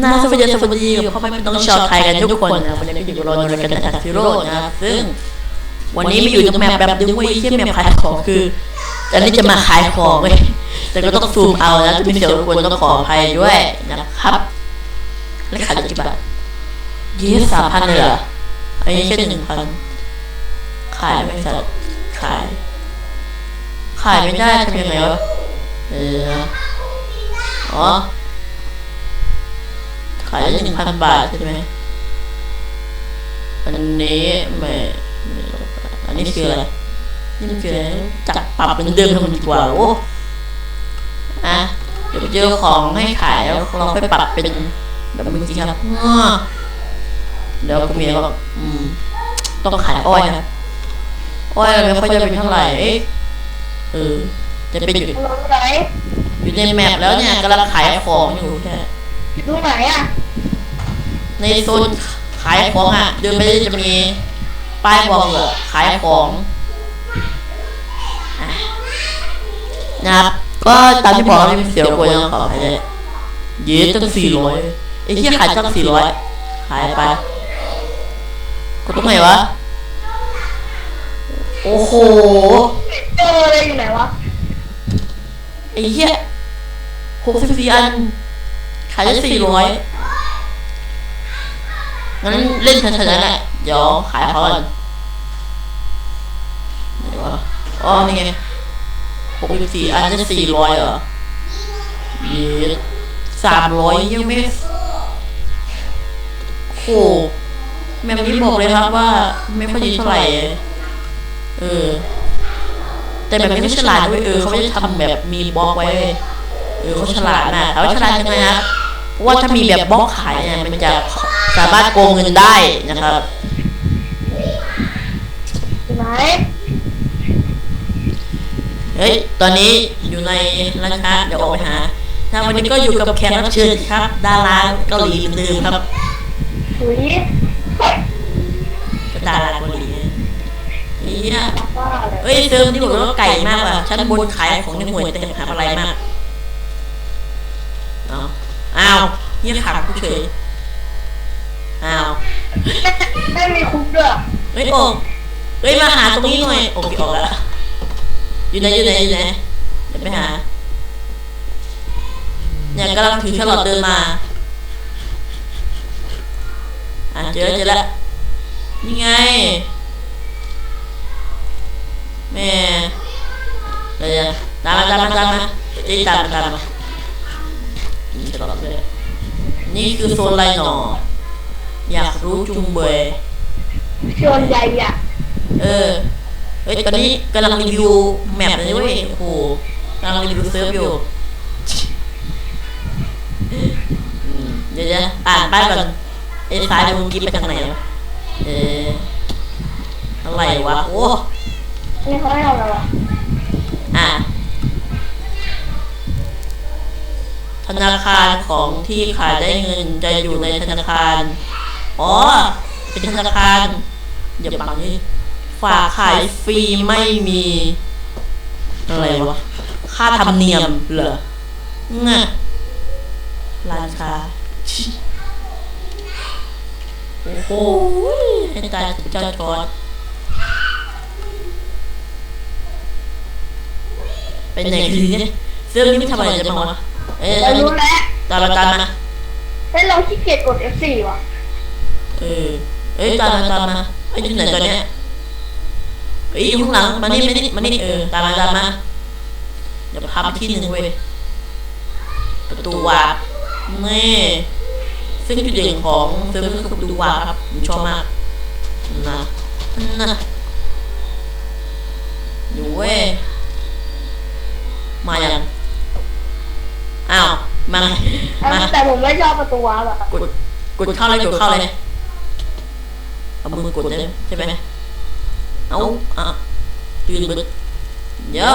น่าสวัสดีสวัสดีพ่อแม่พี่น้องชาวไทยกันทุกคนนะวันนี้ก็อยู่กับเราในรายการทัศน์ฟิโรจน์นะซึ่งวันนี้มาอยู่ตรงแมปแบบดึงไว้ที่แมปขายของคืออันนี้จะมาขายของเว้ยแต่ก็ต้องซูมเอานะจะมีเสียงรบกวนต้องขออภัยด้วยนะครับแล้วขายกี่บาทยี่สามพันเลยเหรออันนี้แค่หนึ่งพันขายไม่สัตว์ขาย ขายไม่ได้ทำยังไงวะเอออ๋อ ขายได้หนึ่งพันบาทใช่ไหมอันนี้ไม่ไม่รู้อันนี้คืออะไรนี่มันคืออะไรจับปรับเป็นเดิมทำดีกว่าโอ้อะเดี๋ยวเจอของให้ขายแล้วเราค่อยปรับเป็นแบบเมื่อกี้ครับอ้อเดี๋ยวกูมีก็อืมต้องขายอ้อยครับอ้อยไม่ค่อยจะเป็นเท่าไหร่เอ๊ะเออจะเป็นอยู่ลงไหนอยู่ในแมปแล้วเนี่ยกำลังขายของอยู่แค่ดูไหนอะ ในโซนขายของอะเดินไปจะมีป้ายบอกเลยขายของอะนะครับก็ตามที่บอกมีเสียวกวยยังขอไปเลยเยอะตั้งสี่ร้อยไอ้ที่ขายตั้งสี่ร้อยขายไปกดตรงไหนวะ โอ้โหเจออะไรอยู่ไหนวะไอ้เหี้ยหกสิบสี่อัน ขายได้สี่ร้อย งั้นเล่นชันๆแหละเดี๋ยวขายเขาก่อนไหนวะอ๋อนี่ไงหกสิบสี่อันจะสี่ร้อยเหรอเยสามร้อยยังไม่โอ้แม่นี้บอกเลยครับว่า ไม่ค่อยดีเท่าไหร่ เออ แต่แบบนี้ไม่ฉลาดด้วยเออเขาไม่ได้ทำแบบมีบล็อกไว้ เออเขาฉลาดมากเขาฉลาดยังไงครับว่าถ้ามีแบบบล็อกขายเนี่ยมันจะ สามารถโกงเงินได้นะครับอยู่ไหนเฮ้ยตอนนี้อยู่ในร้านค้าเดี๋ยวออกไปหาถ้าวันนี้ก็อยู่กับแขกรับเชิญครับดาราเกาหลีเหมือนเดิมครับถุยก็ดาราเกาหลีเนี่ยว่าอะไรเฮ้ยเติมที่บอกว่าไก่มากว่ะชั้นบนขายของในหวยแต่หาอะไรมากเอาอ้าวเฮียขาดกูเฉย อ้าวไม่มีคุกด้วยเฮ้ยโอ่งเฮ้ยมาหาตรงนี้หน่อยโอเคออกแล้วอยู่ไหนอยู่ไหนอยู่ไหนเดี๋ยวไปหาเนี่ยกำลังถือแครอทเดินมาอะเจอแล้วเจอแล้วนี่ไงแม่เดี๋ยวๆตามมาตามมาตามมาเอ้ยตามมาตามมานี่แครอทเลยนี่คือโซนไรหนอ อยากรู้จุงเบยชวนใหญ่อะเออ เฮ้ย ตอนนี้กำลังรีวิวแมปเลยเว้ยโอ้โหกำลังรีวิวเซิร์ฟอยู่อืมเดี๋ยวจะอ่านป้ายก่อนไอ้ซ้ายมึงกิ๊บไปทางไหนวะเอออะไรวะ โอ้นี่เขาให้เราอะไรวะอะธนาคารของที่ขายได้เงินจะอยู่ในธนาคาร อ๋อ เป็นธนาคารอย่าบังนี่ฝากขายฟรีไม่มีอะไรวะ ค่าธรรมเนียมเหรอง่ะร้านค้าชิโอ้โหให้ตายเจ้าจอดเป็นไหนคือเนี่ยเสื้อนี้ไม่ทำอะไรจะมาวะเอ้ยเรารู้แล้วตามมาตามมาเฮ้ยเราขี้เกียจกด F4 ว่ะ เออเอ้ยตามมาตามมาไอ้ยอยู่ไหนตอนเนี้ยเอ้ยอยู่ข้างหลังมานี่มานี่มานี่เออตามมาตามมาเดี๋ยวพาไปที่หนึ่งเว้ยประตูวาร์ปนี่ซึ่งจุดเด่นของเซิร์ฟเวอร์คือประตูวาร์ปครับผมชอบมากนะนะอยู่เว้ยมายังอ้าวมาไงมาแต่ผมไม่ชอบประตูวาร์ปอะกดกดเข้าเลยกดเข้าเลย เอามือกดเลยใช่ไหมเอาอะตื่นเบิดเดี๋ยว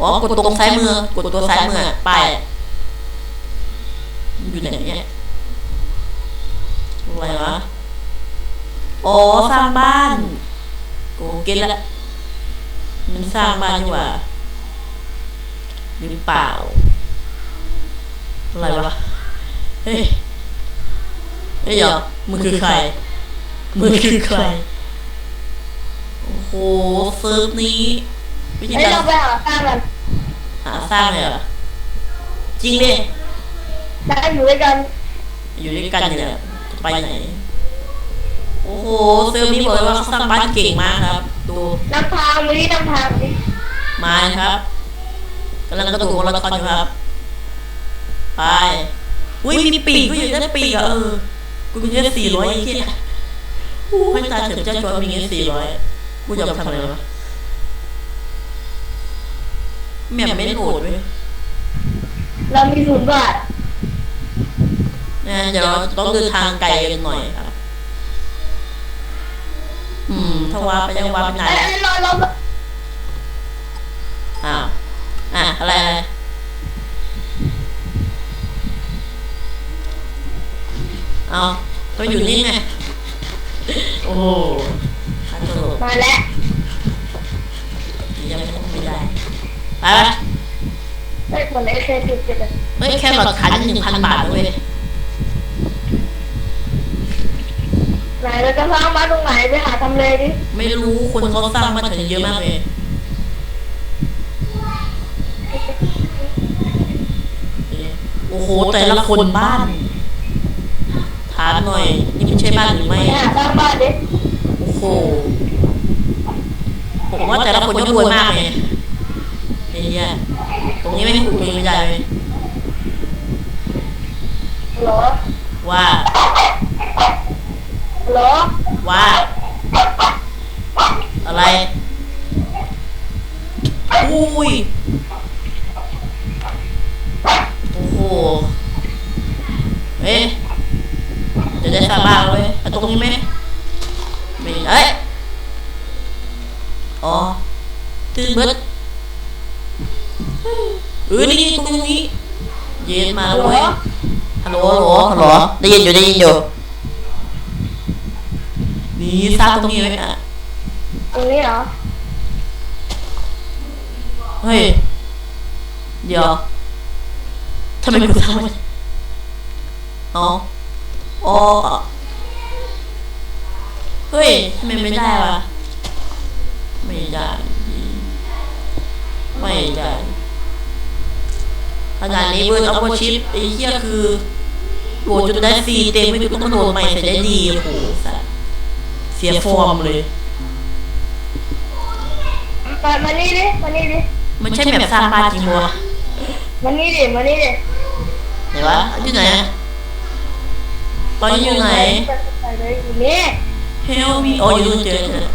อ๋อกดตรงซ้ายมือกดตัวซ้ายมืออะป้ายอยู่ไหนเนี่ยอะไรวะอ๋อสร้างบ้านกูเก็ตแล้วมันสร้างบ้านนี่หว่าหรือเปล่าอะไรวะเฮ้ยเฮ้ยเดี๋ยวมึงคือใคร มึงคือใคร โอ้โหเซิร์ฟนี้วิธีเฮ้ยการเราไปหาสร้างกันหาสร้างเลยเหรอจริงดิได้อยู่ด้วยกันอยู่ด้วยกันเนี่ยจะไปไหน โอ้โหเซิร์ฟนี้บอกเลยว่าเขาสร้างบ้านเก่งมากครับ ดูนำทางมาดินำทางมาดิมาครับกำลังกระตุกของละครอยู่ครับ ไป อุ้ยมีปีกก็อยู่ได้ปีกอะเออกูมีเงินสี่ร้อยไอ้เหี้ย อู้ให้ตายเถอะเจ้าจอยมีเงินสี่ร้อยกูจะเอาไปทำอะไรวะแม่ไม่ได้โหดเว้ยเรามีศูนย์บาทนะเดี๋ยวเราต้องเดินทางไกลกันหน่อยครับ อืมถ้าว่าไปยังว่าไปไหนไอ้ไอ้เราเราอ้าวอะอะไรอะไรเอาก็อยู่นี่ไง โอ้โหขันโตมาแล้วยังไม่ได้ไปไปเฮ้ยเหมือนไอ้เคสิบเจ็ดอะเฮ้ยแค่หลอดขันหนึ่งพันบาทเว้ยไหนเราจะสร้างบ้านตรงไหนไปหาทำเลดิไม่รู้คนเขาสร้างมาถึงเยอะมากเลยโอ้โหแต่ละคนบ้าน ถามหน่อยนี่มันใช่บ้านหรือไม่ไปหาสร้างบ้านดิโอ้โหผมว่าแต่ละคนก็รวยมากเลยไอ้เหี้ยตรงนี้ไม่ถูกไม่ได้เลยเหรอว่าเหรอว่า อะไรอุ้ย โอ้โห เอ๊ะ จะได้สร้างบ้านเลยเอาตรงนี้ไหมไม่เอ้ยอ๋อตื่นเบิดเออนี่ตรงนี้ เย็นมาแล้วเว้ยฮัลโหลฮัลโหลฮัลโหลได้ยินอยู่ได้ยินอยู่นี่สร้างตรงนี้ไว้อะตรงนี้เหรอเฮ้ยเดี๋ยวทำไมกูทำมันอ๋อ อ๋อเฮ้ยทำไมไม่ได้วะ ไม่ได้ ไม่ได้ขนาดนี้เบิร์ดเอาชิปไอ้เหี้ยคือโหลดจนได้ฟรีเต็มไม่ต้องมาโหลดใหม่ใส่ได้ดีโอ้โหสัสเสียฟอร์มเลย มามานี่ดิมานี่ดิมันใช่แบบสร้างบ้านจริงวะมานี่ดิมานี่ดิไหนวะอยู่ไหนอะ ตอนนี้อยู่ไหนไปเลยอยู่นี่ Help me อ๋ออยู่ตรงเจอเจอ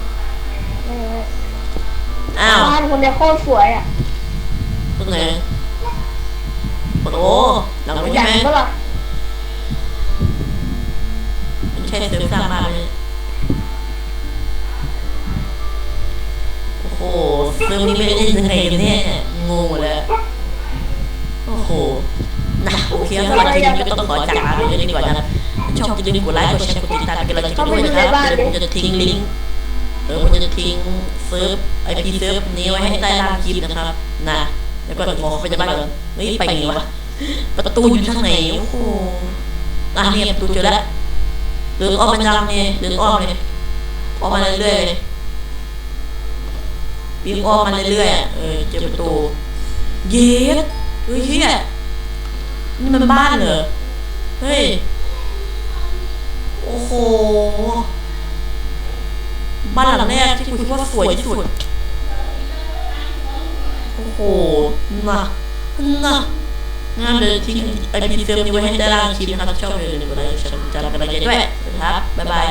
อ้าวบ้านคนเนี้ยโคตรสวยอะตรงไหนโอ้โหหลังไม่ใหญ่ใช่ไหมก็หรอมันใช่เสริมสร้างบ้านไหมโอ้โหเรื่องนี้ไม่ได้เล่นยังไงกันเนี่ยงงหมดแล้วโอ้โหนะโอเคสำหรับทีนี้ก็ต้องขอจากลาไปเลยดีกว่านะครับ ชอบจะลืมกดไลค์กดแชร์กดติดตามกันเลยด้วยนะครับเดี๋ยวผมจะทิ้งลิงก์เออผมจะทิ้งเซิร์ฟไอพีเซิร์ฟนี้ไว้ให้ใต้ล่างคลิปนะครับนะแล้วก็งอไปจะบ้านก่อนเฮ้ยไปไงวะประตูอยู่ทางไหนโอ้โหอะเนี่ยประตูเจอแล้วเดินอ้อมไปทางนี่เดินอ้อมเลยอ้อมมาเรื่อยๆเลยวิ่งอ้อมมาเรื่อยๆอะเออเจอประตูเย็ดเฮ้ยเฮียนี่มันบ้านเหรอเฮ้ย โอ้โห บ้านหลังแรกที่กูคิดว่าสวยที่สุด โอ้โหน่ะน่ะงานเดินทิ้งไอพีเซิร์ฟนี้ไว้ให้ด้ล่างคลิปนะครับชอบเลยกดไลค์กดแชร์กดติดตามกันไปด้วยนะครับ บ๊ายบาย